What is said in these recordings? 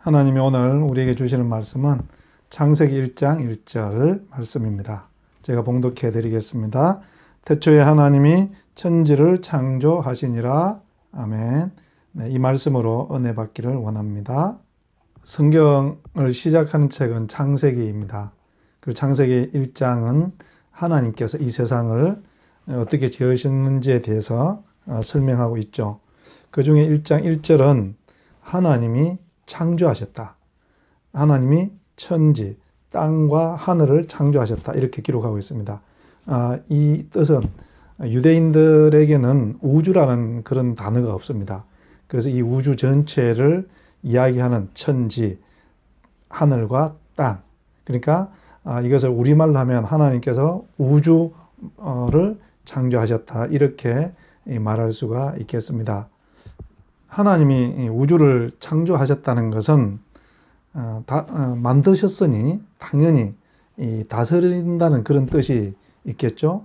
하나님이 오늘 우리에게 주시는 말씀은 창세기 1장 1절 말씀입니다. 제가 봉독해 드리겠습니다. 태초에 하나님이 천지를 창조하시니라. 아멘. 네, 이 말씀으로 은혜 받기를 원합니다. 성경을 시작하는 책은 창세기입니다. 그 창세기 1장은 하나님께서 이 세상을 어떻게 지으셨는지에 대해서 어, 설명하고 있죠. 그 중에 1장 1절은 하나님이 창조하셨다. 하나님이 천지, 땅과 하늘을 창조하셨다. 이렇게 기록하고 있습니다. 아, 이 뜻은 유대인들에게는 우주라는 그런 단어가 없습니다. 그래서 이 우주 전체를 이야기하는 천지, 하늘과 땅. 그러니까 아, 이것을 우리말로 하면 하나님께서 우주를 창조하셨다. 이렇게 말할 수가 있겠습니다. 하나님이 우주를 창조하셨다는 것은 어, 다, 어, 만드셨으니 당연히 다스린다는 그런 뜻이 있겠죠.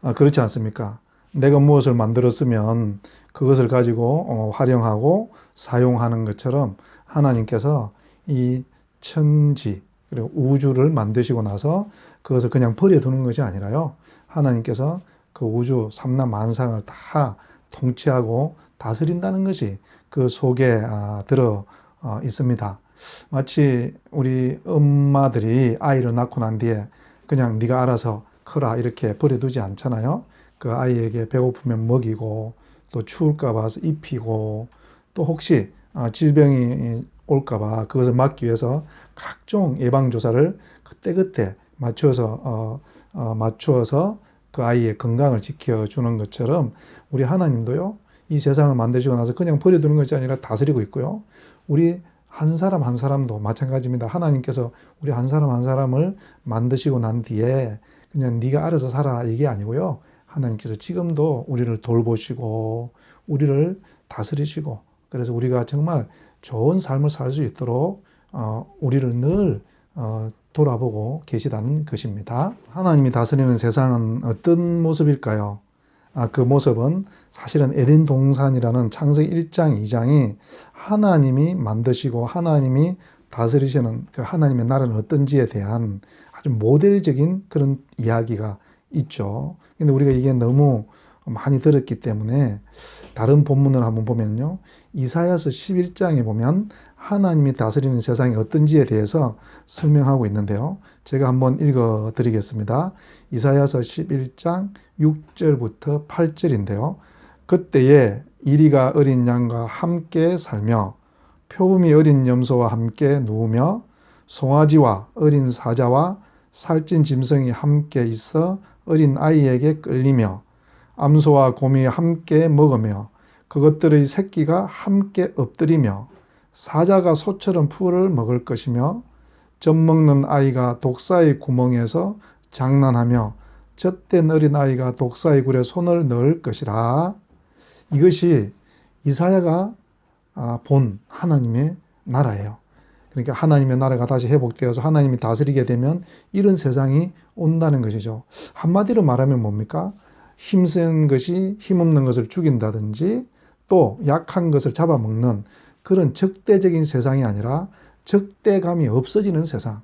아, 그렇지 않습니까? 내가 무엇을 만들었으면 그것을 가지고 어, 활용하고 사용하는 것처럼 하나님께서 이 천지 그리고 우주를 만드시고 나서 그것을 그냥 버려두는 것이 아니라요. 하나님께서 그 우주 삼남 만상을 다 통치하고 다스린다는 것이 그 속에 아, 들어 어, 있습니다. 마치 우리 엄마들이 아이를 낳고 난 뒤에 그냥 네가 알아서 커라 이렇게 버려두지 않잖아요. 그 아이에게 배고프면 먹이고 또 추울까 봐서 입히고 또 혹시 아, 질병이 올까봐 그것을 막기 위해서 각종 예방 조사를 그때그때 맞추어서 어, 어, 맞추어서 그 아이의 건강을 지켜주는 것처럼 우리 하나님도요 이 세상을 만드시고 나서 그냥 버려두는 것이 아니라 다스리고 있고요. 우리 한 사람 한 사람도 마찬가지입니다. 하나님께서 우리 한 사람 한 사람을 만드시고 난 뒤에 그냥 네가 알아서 살아 이게 아니고요. 하나님께서 지금도 우리를 돌보시고 우리를 다스리시고 그래서 우리가 정말 좋은 삶을 살 수 있도록 어, 우리를 늘 어, 돌아보고 계시다는 것입니다. 하나님이 다스리는 세상은 어떤 모습일까요? 아, 그 모습은 사실은 에덴 동산이라는 창세기 1장, 2장이 하나님이 만드시고 하나님이 다스리시는 그 하나님의 나라는 어떤지에 대한 아주 모델적인 그런 이야기가 있죠. 근데 우리가 이게 너무 많이 들었기 때문에 다른 본문을 한번 보면요. 이사야서 11장에 보면 하나님이 다스리는 세상이 어떤지에 대해서 설명하고 있는데요. 제가 한번 읽어 드리겠습니다. 이사야서 11장 6절부터 8절인데요. 그때에 이리가 어린 양과 함께 살며 표범이 어린 염소와 함께 누우며 송아지와 어린 사자와 살찐 짐승이 함께 있어 어린 아이에게 끌리며 암소와 곰이 함께 먹으며 그것들의 새끼가 함께 엎드리며 사자가 소처럼 풀을 먹을 것이며 젖 먹는 아이가 독사의 구멍에서 장난하며 젖된 어린 아이가 독사의 굴에 손을 넣을 것이라. 이것이 이사야가 아, 본 하나님의 나라예요. 그러니까 하나님의 나라가 다시 회복되어서 하나님이 다스리게 되면 이런 세상이 온다는 것이죠. 한마디로 말하면 뭡니까? 힘센 것이 힘없는 것을 죽인다든지 또 약한 것을 잡아먹는 그런 적대적인 세상이 아니라 적대감이 없어지는 세상.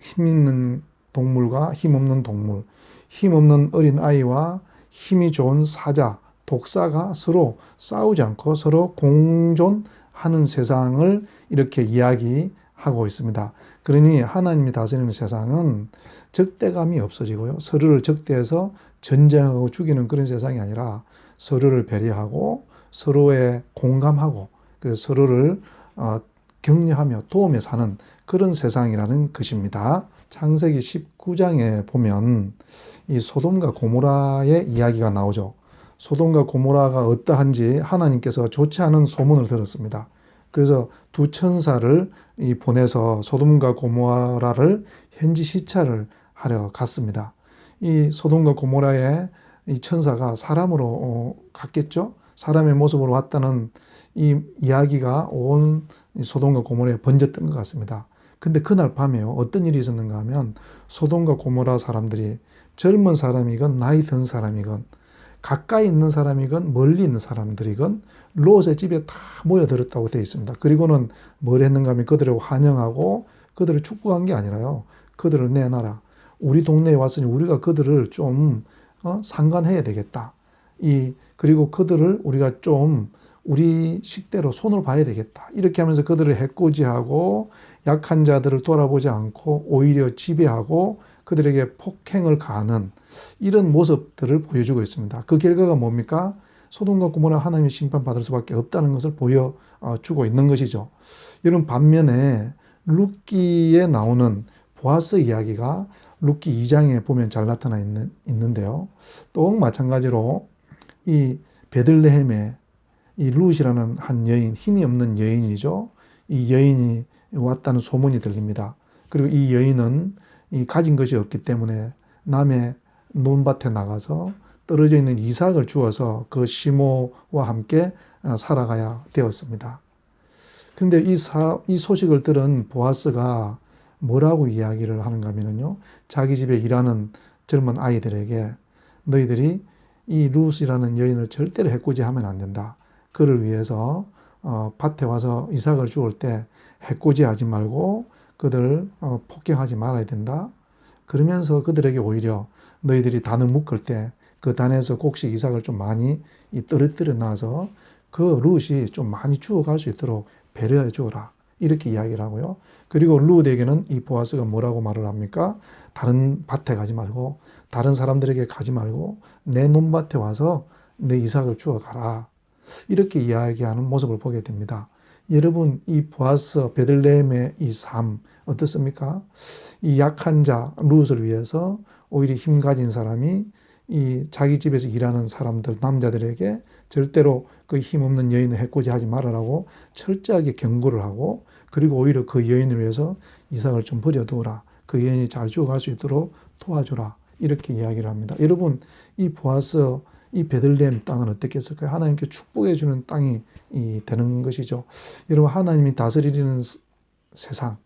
힘 있는 동물과 힘 없는 동물, 힘 없는 어린 아이와 힘이 좋은 사자, 독사가 서로 싸우지 않고 서로 공존하는 세상을 이렇게 이야기하고 있습니다. 그러니 하나님이 다스리는 세상은 적대감이 없어지고요. 서로를 적대해서 전쟁하고 죽이는 그런 세상이 아니라 서로를 배려하고 서로에 공감하고 그래서 서로를 어, 격려하며 도움에 사는 그런 세상이라는 것입니다. 창세기 19장에 보면 이 소돔과 고모라의 이야기가 나오죠. 소돔과 고모라가 어떠한지 하나님께서 좋지 않은 소문을 들었습니다. 그래서 두 천사를 보내서 소돔과 고모라를 현지 시찰을 하려 갔습니다. 이 소돔과 고모라의 이 천사가 사람으로 어, 갔겠죠. 사람의 모습으로 왔다는 이 이야기가 온 소돔과 고모라에 번졌던 것 같습니다. 근데 그날 밤에요. 어떤 일이 있었는가 하면 소돔과 고모라 사람들이 젊은 사람이건 나이 든 사람이건 가까이 있는 사람이건 멀리 있는 사람들이건 롯의 집에 다 모여들었다고 되어 있습니다. 그리고는 뭘 했는가 하면 그들을 환영하고 그들을 축복한 게 아니라요. 그들을 내놔라. 우리 동네에 왔으니 우리가 그들을 좀 어? 상관해야 되겠다. 이 그리고 그들을 우리가 좀 우리 식대로 손을 봐야 되겠다. 이렇게 하면서 그들을 해코지하고 약한 자들을 돌아보지 않고 오히려 지배하고 그들에게 폭행을 가하는 이런 모습들을 보여주고 있습니다. 그 결과가 뭡니까? 소돔과 고모라 하나님의 심판받을 수밖에 없다는 것을 보여주고 있는 것이죠. 여러분 반면에 룻기에 나오는 보아스 이야기가 룻기 2장에 보면 잘 나타나 있는, 있는데요. 또 마찬가지로 이 베들레헴에 이 룻이라는 한 여인, 힘이 없는 여인이죠. 이 여인이 왔다는 소문이 들립니다. 그리고 이 여인은 이 가진 것이 없기 때문에 남의 논밭에 나가서 떨어져 있는 이삭을 주어서 그 시모와 함께 어, 살아가야 되었습니다. 근데 이, 사, 이 소식을 들은 보아스가 뭐라고 이야기를 하는가 하면요. 자기 집에 일하는 젊은 아이들에게 너희들이 이 루스라는 여인을 절대로 해코지하면 안 된다. 그를 위해서 어, 밭에 와서 이삭을 주울 때 해코지하지 말고 그들을 어, 폭행하지 말아야 된다. 그러면서 그들에게 오히려 너희들이 단을 묶을 때 그 단에서 곡식 이삭을 좀 많이 떨어뜨려 놔서 그 룻이 좀 많이 죽어갈 수 있도록 배려해 주어라. 이렇게 이야기를 하고요. 그리고 룻에게는 이 보아스가 뭐라고 말을 합니까? 다른 밭에 가지 말고 다른 사람들에게 가지 말고 내 논밭에 와서 내 이삭을 주어 가라. 이렇게 이야기하는 모습을 보게 됩니다. 여러분 이 보아스 베들레헴의 이 삶 어떻습니까? 이 약한 자 룻을 위해서 오히려 힘 가진 사람이 이 자기 집에서 일하는 사람들 남자들에게 절대로 그 힘없는 여인을 해코지 하지 말아라고 철저하게 경고를 하고 그리고 오히려 그 여인을 위해서 이삭을 좀 버려두어라. 그 여인이 잘 죽어갈 수 있도록 도와주라. 이렇게 이야기를 합니다. 여러분 이 보아스 이 베들레헴 땅은 어떻겠을까요? 하나님께 축복해 주는 땅이 되는 것이죠. 여러분 하나님이 다스리는 세상,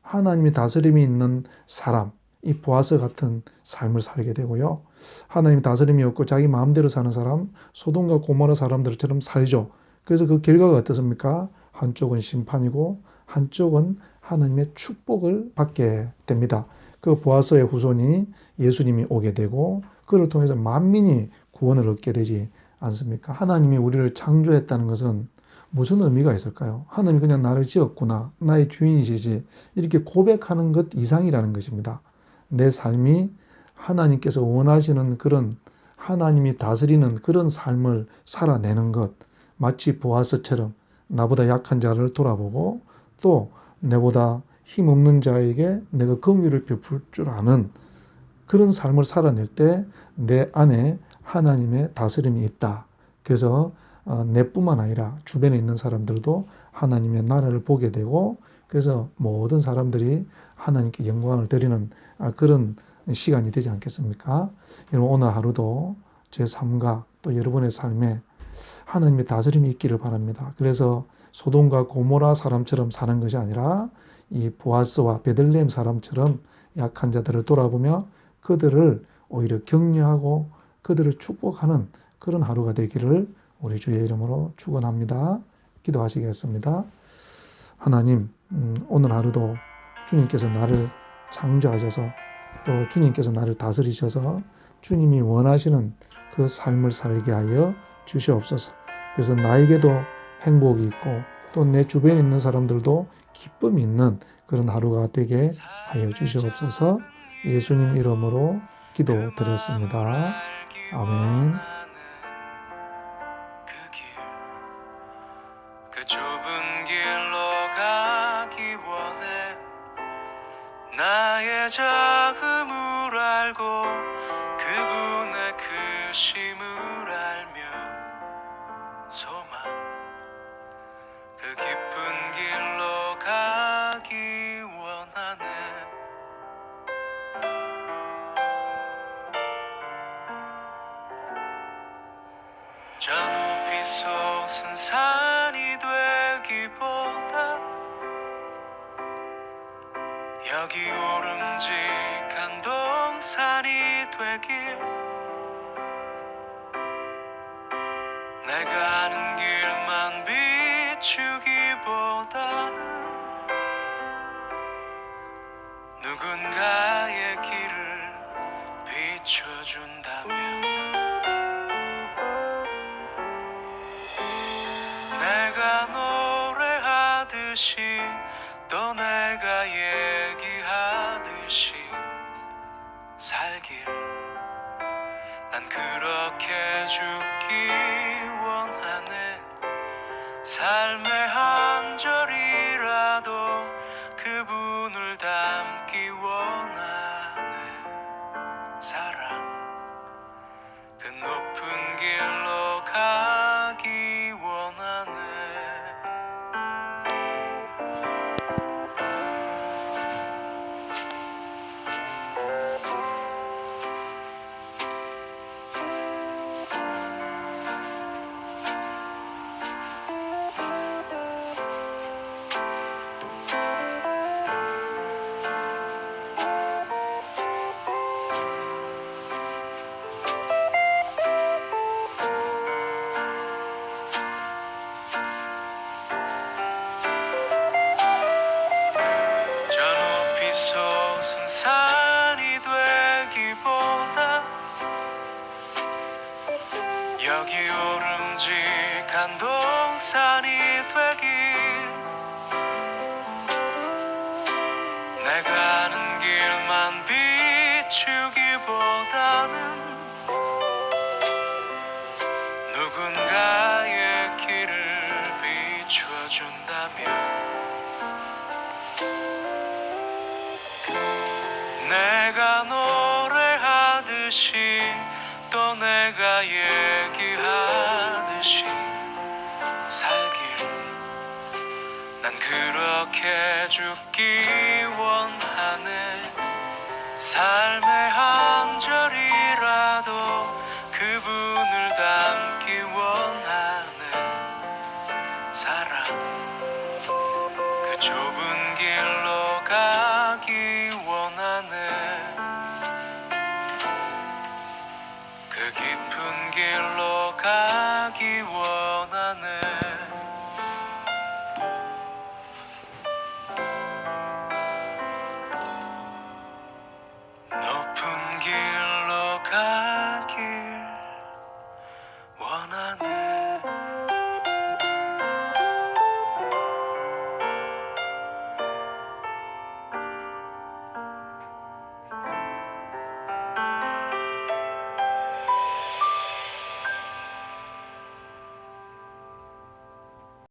하나님이 다스림이 있는 사람, 이 보아스 같은 삶을 살게 되고요. 하나님이 다스림이 없고 자기 마음대로 사는 사람, 소돔과 고모라 사람들처럼 살죠. 그래서 그 결과가 어떻습니까? 한쪽은 심판이고 한쪽은 하나님의 축복을 받게 됩니다. 그 보아스의 후손이 예수님이 오게 되고 그를 통해서 만민이 구원을 얻게 되지 않습니까? 하나님이 우리를 창조했다는 것은 무슨 의미가 있을까요? 하나님이 그냥 나를 지었구나. 나의 주인이시지. 이렇게 고백하는 것 이상이라는 것입니다. 내 삶이 하나님께서 원하시는 그런 하나님이 다스리는 그런 삶을 살아내는 것. 마치 보아스처럼 나보다 약한 자를 돌아보고 또 내보다 힘없는 자에게 내가 긍휼을 베풀 줄 아는 그런 삶을 살아낼 때 내 안에 하나님의 다스림이 있다. 그래서 어, 내뿐만 아니라 주변에 있는 사람들도 하나님의 나라를 보게 되고 그래서 모든 사람들이 하나님께 영광을 드리는 아, 그런 시간이 되지 않겠습니까? 여러분 오늘 하루도 제 삶과 또 여러분의 삶에 하나님의 다스림이 있기를 바랍니다. 그래서 소돔과 고모라 사람처럼 사는 것이 아니라 이 보아스와 베들레헴 사람처럼 약한 자들을 돌아보며 그들을 오히려 격려하고 그들을 축복하는 그런 하루가 되기를 우리 주의 이름으로 축원합니다. 기도하시겠습니다. 하나님, 음, 오늘 하루도 주님께서 나를 창조하셔서 또 주님께서 나를 다스리셔서 주님이 원하시는 그 삶을 살게 하여 주시옵소서. 그래서 나에게도 행복이 있고 또 내 주변에 있는 사람들도 기쁨이 있는 그런 하루가 되게 하여 주시옵소서. 예수님 이름으로 기도드렸습니다. 아멘. 그 좁은 길로 가기 원해 나의 작음을 알고 그분의 크심을 솟은 산이 되기보다 여기 오름직한 동산이 되길. 내가 아는 길만 되기보다는 누군가 노래하듯이 또 내가 얘기하듯이 살길. 난 그렇게 죽기 원하네. 삶의 한 절이라도 그분을 담 여기 오름직한 동산이 되길. 내가 가는 길만 비추기보다는 누군가의 길을 비춰준다면 내가 노래하듯이 또 내가 얘기하듯이 살길. 난 그렇게 죽기 원하네 삶의 한 절이